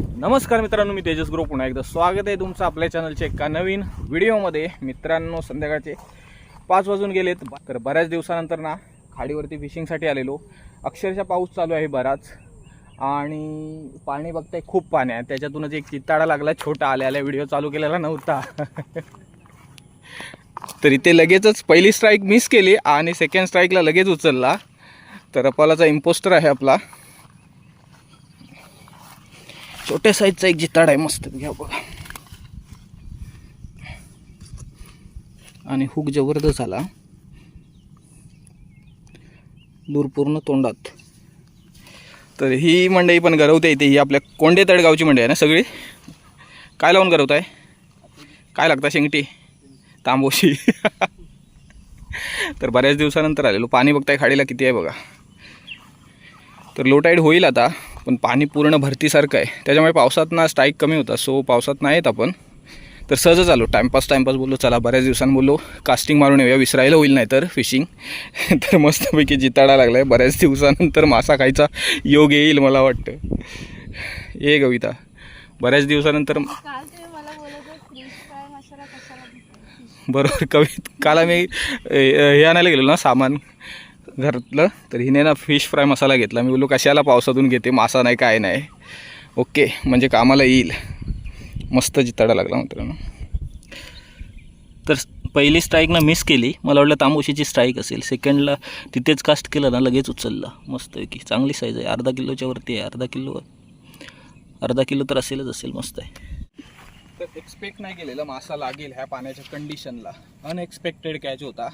नमस्कार मित्रांनो मी तेजस गुरु पुन्हा एकदा स्वागत आहे तुमचं आपल्या चॅनलच्या एका नवीन व्हिडिओमध्ये मित्रांनो संध्याकाळचे पाच वाजून गेलेत. तर बऱ्याच दिवसानंतर ना खाडीवरती फिशिंगसाठी आलेलो. अक्षरशः पाऊस चालू आहे बराच. आणि पाणी बघताय खूप पाणी आहे. त्याच्यातूनच एक चित्ताडा लागला छोटा आल्या आल्या व्हिडिओ चालू केलेला नव्हता. तर इथे लगेचच पहिली स्ट्राईक मिस केली आणि सेकंड स्ट्राईकला लगेच उचलला. तर अपालाचा इम्पोस्टर आहे आपला. छोट्या साईजचा एक जिताड आहे मस्त. घ्या बघा. आणि हुक जबरदस्त आला दूर पूर्ण तोंडात. तर ही मंडई पण गरवते इथे. ही आपल्या कोंडे तडगावची मंडई आहे ना सगळी? काय लावून गरवत आहे काय लागतं शेंगटी? तांबोशी. तर बऱ्याच दिवसानंतर आलेलो. पाणी बघताय खाडीला किती आहे बघा. तर लो टाईड होईल आता. पण पाणी पूर्ण भरतीसारखं आहे. त्याच्यामुळे पावसात ना स्ट्राईक कमी होता. सो पावसात नाही येत आपण. तर सहजच आलो. टाईमपास टाईमपास बोललो चला बऱ्याच दिवसांनी बोललो. कास्टिंग मारून येऊया. विसरायला होईल नाही तर फिशिंग तर मस्तपैकी जिताडा लागला आहे बऱ्याच दिवसानंतर मासा खायचा योग येईल मला वाटतं. ये कविता. बऱ्याच दिवसानंतर बरोबर. कवित काल आम्ही हे आणायला गेलो ना सामान. घरातलं. तर हिने ना फिश फ्राय मसाला घेतला. मी बोललो कशाला पावसातून घेते? मासा नाही काय नाही. ओके. म्हणजे कामाला येईल. मस्त जिताडा लागला मित्रांनो. तर पहिली स्ट्राईकनं मिस केली. मला वाटलं तांबोशीची स्ट्राईक असेल. सेकंडला तिथेच कास्ट केलं ना लगेच उचलला. मस्त की चांगली साईज आहे. अर्धा किलोच्या वरती आहे. अर्धा किलो. अर्धा किलो तर असेलच असेल. मस्त आहे. तर एक्सपेक्ट नाही केलेलं. मासा लागेल ह्या पाण्याच्या कंडिशनला अनएक्सपेक्टेड कॅच होता.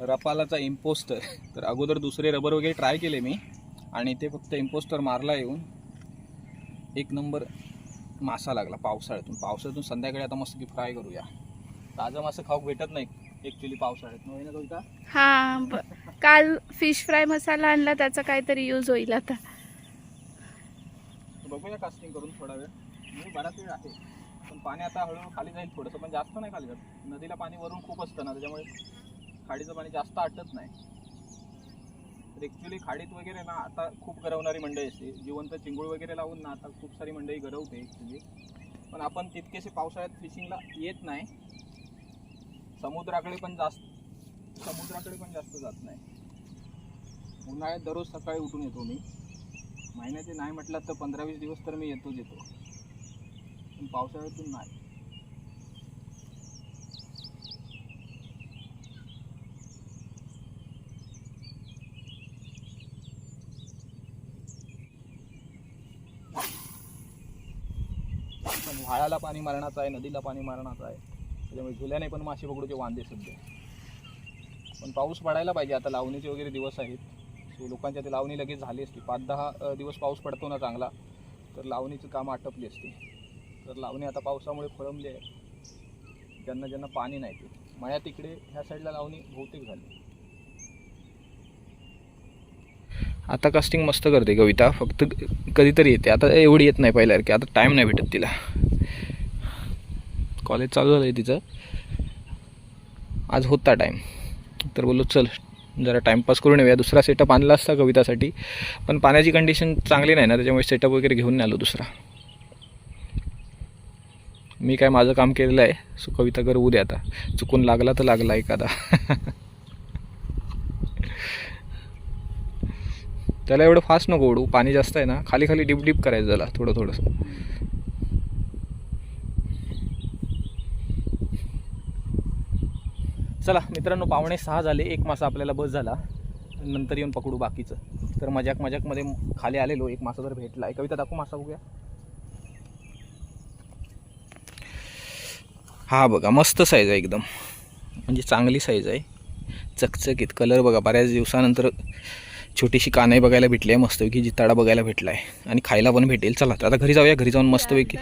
रपालाचा इम्पोस्टर तर अगोदर दुसरे रबर वगैरे ट्राय केले मी. आणि ते फक्त इम्पोस्टर मारला येऊन एक नंबर मासा लागला पावसाळ्यातून. पावसाळ्यातून संध्याकाळी आता मस्त की फ्राय करूया. ताजं मासं खाऊ भेटत नाही ॲक्च्युली पावसाळ्यात हा काल फिश फ्राय मसाला आणला त्याचा काहीतरी यूज होईल आता. बघूया कास्टिंग करून थोडा वेळ. मी बराच वेळ आहे. पण पाणी आता हळूहळू खाली जाईल थोडंसं पण जास्त नाही खाली जात. नदीला पाणी वरून खूप असतं ना त्याच्यामुळे खाडीचं पाणी जास्त आटत नाही. तर ॲक्च्युली खाडीत वगैरे ना आता खूप गरवणारी मंडई असते. जिवंत चिंगूळ वगैरे लावून ना आता खूप सारी मंडई गरवते ॲक्च्युली पण आपण तितकेसे पावसाळ्यात फिशिंगला येत नाही. समुद्राकडे पण जास्त समुद्राकडे पण जास्त जात नाही. उन्हाळ्यात दररोज सकाळी उठून येतो मी. महिन्याचे नाही म्हटलं तर पंधरा वीस दिवस तर मी येतोच येतो. पण पावसाळ्यातून नाही पण व्हाळाला पाणी मारण्याचं आहे नदीला पाणी मारण्याचं आहे. त्याच्यामुळे झुल्याने पण मासे पकडूचे वांदे सध्या पण पाऊस पडायला पाहिजे. आता लावणीचे वगैरे दिवस आहेत. सो लोकांच्या ते लावणी लगेच झाली असती. पाच दहा दिवस पाऊस पडतो ना चांगला तर लावणीचं कामं आटपली असती. तर लावणी आता पावसामुळे खोळंबली आहे. ज्यांना ज्यांना पाणी नाही ते. मळ्या तिकडे ह्या साईडला लावणी बहुतेक झाली. आता कास्टिंग मस्त करते कविता. फक्त कधीतरी येते. आता एवढी येत नाही पहिल्यासारखी आता टाईम नाही भेटत तिला. कॉलेज चालू झालं आहे तिचं. आज होता टाईम तर बोललो चल जरा टाईमपास करून येऊया. दुसरा सेटअप आणला असता कवितासाठी. पण पाण्याची कंडिशन चांगली नाही ना त्याच्यामुळे सेटअप वगैरे घेऊन नाही आलो दुसरा. मी काय माझं काम केलेलं आहे सो कविता कर उद्या आता. चुकून लागला तर लागला एखादा. त्याला एवढं फास्ट नको ओढू. पाणी जास्त आहे ना खाली खाली डिप डिप करायचं त्याला थोडं थोडंसं चला मित्रांनो पावणे सहा झाले. एक मासा आपल्याला बस झाला. नंतर येऊन पकडू बाकीचं. तर मजाक मजाकमध्ये खाली आलेलो. एक मासा तर भेटला. आहे कविता दाखवू मासा बघूया. हा बघा मस्त साईज आहे एकदम. म्हणजे चांगली साईज आहे. चकचकीत. कलर बघा बऱ्याच दिवसानंतर छोटीशी कानाई बघायला भेटली आहे. मस्तपैकी जिताडा बघायला भेटला आहे आणि खायला पण भेटेल. चला तर आता घरी जाऊया. घरी जाऊन मस्तपैकी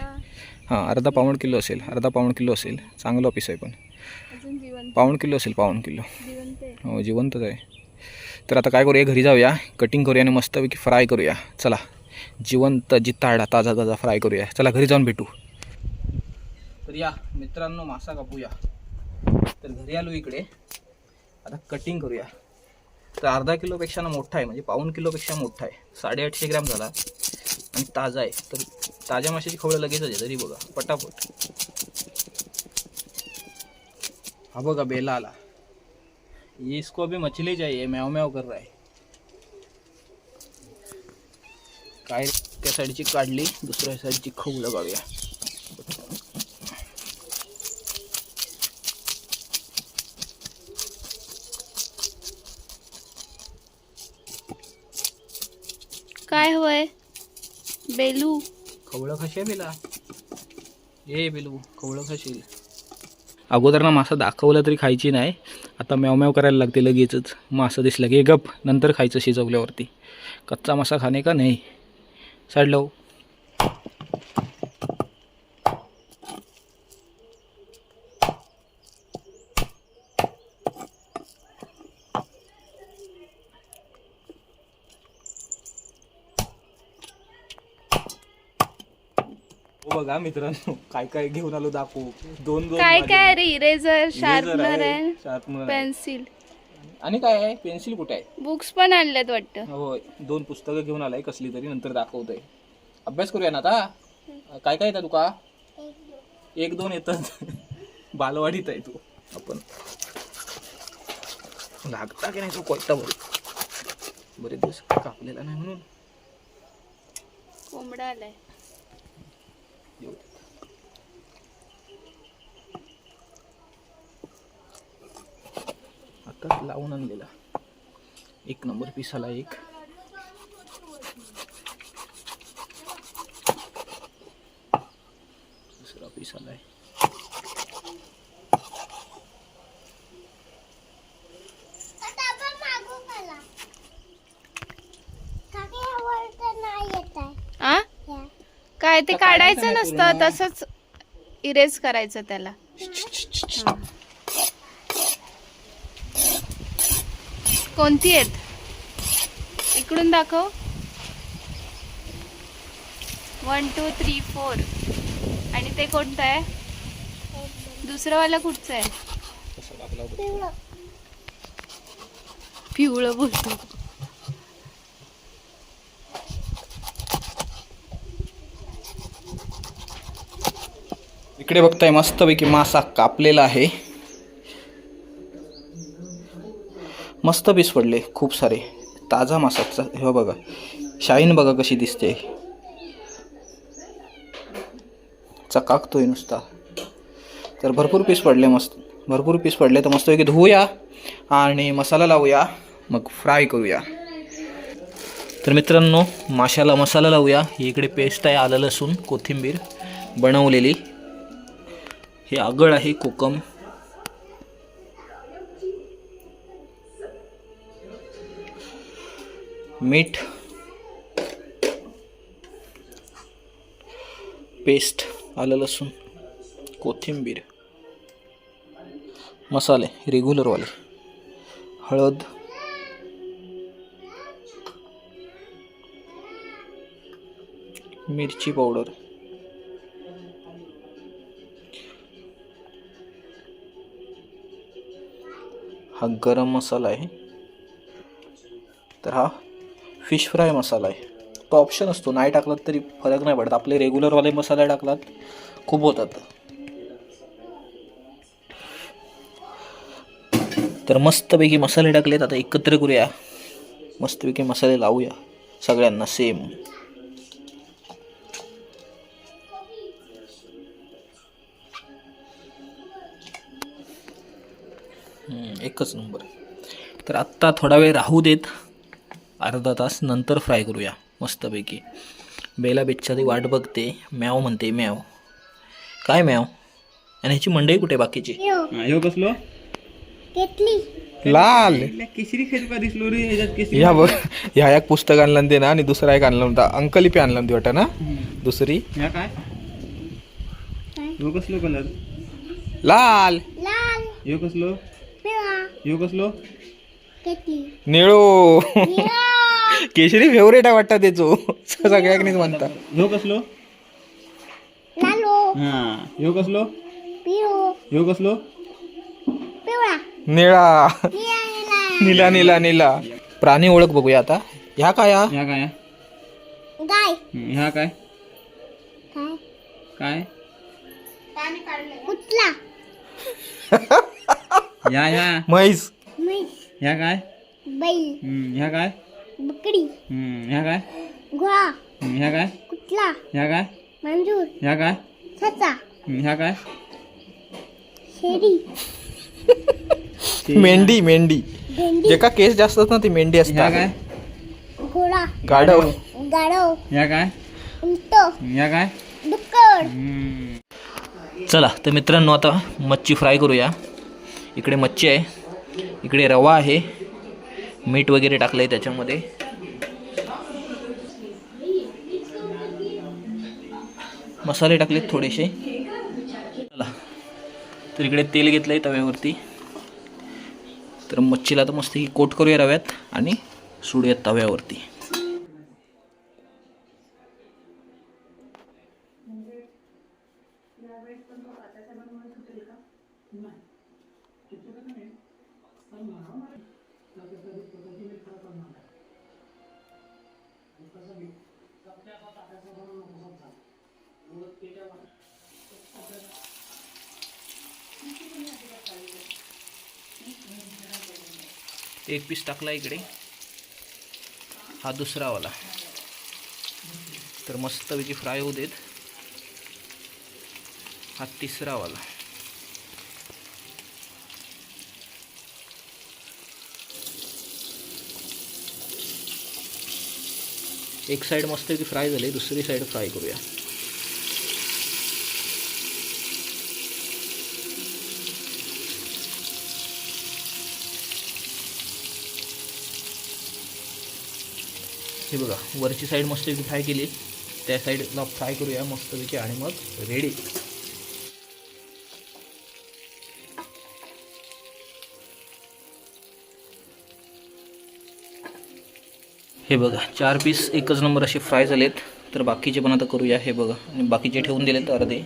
हां अर्धा पाऊण किलो असेल. अर्धा पाऊण किलो असेल. चांगलं ऑफिस आहे पण. पाऊण किलो असेल पाऊण किलो. हो जिवंतच आहे. तर आता काय करूया घरी जाऊया कटिंग करूया आणि मस्तपैकी फ्राय करूया. चला जिवंत जिताडा ताजा ताजा फ्राय करूया. चला घरी जाऊन भेटू. तर या मित्रांनो मासा कापूया. तर घरी आलो इकडे. आता कटिंग करूया. तर अर्धा किलोपेक्षा ना मोठा आहे म्हणजे पाऊण किलोपेक्षा मोठा आहे. साडेआठशे ग्रॅम झाला. आणि ताजा आहे. तर ताज्या माशाची खवळं लगेचच आहे तरी बघा. पटापट. हा बघा बेला आला। ये इसको अभी मछली चाहिए म्याव म्याव कर रहा है। काय त्या साईडची काढली दुसऱ्या साईडची खवळं काढूया काय हवंय बेलू। खवळं खाशील बेला? ए बेलू खवळं खाशील। अगोदर ना मासा दाखवला तरी खायची नाही. आता म्याव म्याव करायला लागते लगेचच. मासा दिसला की गप नंतर खायचं शिजवल्यावरती. कच्चा मासा खाणे का नाही? साईड हो. बघा मित्रांनो काय काय घेऊन आलो दाखवू. दोन दोन काय माझे- काय रे? इरेझर Eraser शार्पनर आहे sharpener आहे. पेन्सिल आणि काय आहे? पेन्सिल कुठे आहे? बुक्स पण आणल्यात वाटतं. होय दोन पुस्तकं घेऊन आलाय कसली तरी नंतर दाखवतोय. अभ्यास करूया ना आता? काय काय येतं तुका? एक दोन येतात. बालवाडीत आहे तू. आपण. लागता की नाही तो कोयता बरे बरेच दिवस कापलेला नाही म्हणून. कोंबडा आलाय. आता लावून आणलेला. एक नंबर पिसाला एक दुसरा पीस आलाय आ काय ते काढायचं नसतं. तसंच इरेज करायचं त्याला हा. कोणती आहेत इकडून दाखव वन टू थ्री फोर आणि ते कोणतं आहे दुसरं वाला कुठचं आहे? पिवळं बोलतो इकडे बघताय मस्तपैकी मासा कापलेला आहे. मस्त पीस पडले खूप सारे. ताजा मासाचा हे बघा. शाईन बघा कशी दिसते. चकाकतोय नुसता. तर भरपूर पीस पडले मस्त भरपूर पीस पडले तर मस्तपैकी धुवूया आणि मसाला लावूया. मग फ्राय करूया. तर मित्रांनो माशाला मसाला लावूया. इकडे पेस्ट आहे आलं लसूण कोथिंबीर बनवलेली. हे आगळ आहे कोकम. मीठ. पेस्ट. आलं लसूण. कोथिंबीर. मसाले. रेग्युलरवाले. हळद. मिरची पावडर. हा गरम मसाला आहे. तर हा फिश फ्राय मसाला आहे. तो ऑप्शन असतो. नाही टाकलात तरी फरक नाही पडत. आपले रेग्युलरवाले मसाले टाकलात खूप होतात. तर मस्तपैकी मसाले टाकलेत. आता एकत्र करूया. मस्तपैकी मसाले लावूया. सगळ्यांना सेम एकच नंबर. तर आत्ता थोडा वेळ राहू देत. अर्धा तास नंतर फ्राय करूया मस्तपैकी. बेला बेच्चारी वाट बघते. म्याव म्हणते म्याव. काय म्याव? आणि ह्याची मंडई कुठे बाकीची? ह्यो कसलो? लाल. केशरी खेळपा दिसलो रे ह्याच्यात केशरी ह्या बघ. ह्या एक पुस्तक आणलं ते ना आणि दुसरा एक आणलं होता. अंकलिपी आणलं होती वाटतं ना? दुसरी. ह्या काय? ह्यो कसलो कलर लाल. ह्यो कसलो? ह्यो कसलो? निळो. केशरी फेवरेट आहे वाटतं त्याचो. सगळ्यांनीच म्हणता. ह्यो कसलो? हा. ह्यो कसलो? ह्यो कसलो? निळा. निला निला निला. प्राणी ओळख बघूया आता. ह्या काय हा? ह्या काय? ह्या काय? काय? काय? ह्या ह्या म्हैस म्हैस ह्या काय बैल हम्म, ह्या काय बकरी हम्म, ह्या काय घोडा हम्म, ह्या काय कुठला ह्या काय मांजूर ह्या काय हम्म, ह्या काय शेरी मेंढी मेंढी भेंडी जे का केस जास्त असतात ना ती मेंढी ह्या असतात काय घोडा गाढव गाढव ह्या काय उंट ह्या काय डुक्कर हम्म. चला तर मित्रांनो आता मच्छी फ्राय करूया इकडे मच्छी आहे. इकडे रवा आहे. मीठ वगैरे टाकलं आहे त्याच्यामध्ये. मसाले टाकलेत थोडेसे. चला. तर इकडे तेल घेतलं आहे तव्यावरती. तर मच्छीला तर मस्त ही कोट करूया रव्यात आणि सोडूयात तव्यावरती. एक पीस टाकला इकडे. हा दुसरा वाला तर मस्त मस्तपैकी फ्राय होऊ देत. हा तिसरा वाला एक साईड मस्तपैकी फ्राय झाली दुसरी साईड फ्राय करूया. हे बघा वरची साईड मस्तपैकी फ्राय केली. त्या साईडला फ्राय करूया मस्तपैकी आणि मग रेडी हे बघा चार पीस एकच नंबर असे फ्राय झालेत. तर बाकीचे पण आता करूया हे बघा. आणि बाकीचे ठेवून दिलेत अर्धे.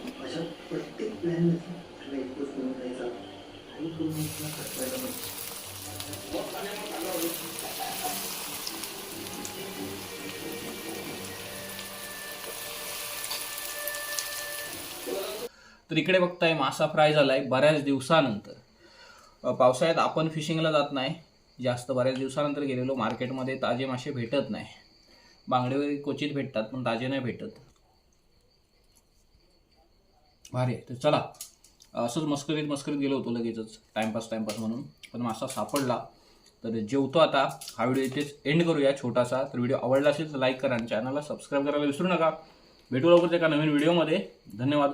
तर इकडे बघताय मासा फ्राय झालाय बऱ्याच दिवसानंतर. पावसाळ्यात आपण फिशिंगला जात नाही. जास्त बऱ्याच दिवसानंतर गेलेलो. मार्केटमध्ये ताजे मासे भेटत नाही. बांगडे वगैरे क्वचित भेटतात पण ताजे नाही भेटत. भारी तर चला असंच मस्करीत मस्करीत गेलो होतो लगेचच. टाइमपास टाइमपास म्हणून. पण मासा सापडला. तर जेवतो आता. हा व्हिडिओ इथेच एंड करूया छोटासा. तर व्हिडिओ आवडला असेल तर लाईक करा आणि चॅनलला सबस्क्राईब करायला विसरू नका. भेटू लवकरच एका नवीन व्हिडिओमध्ये धन्यवाद.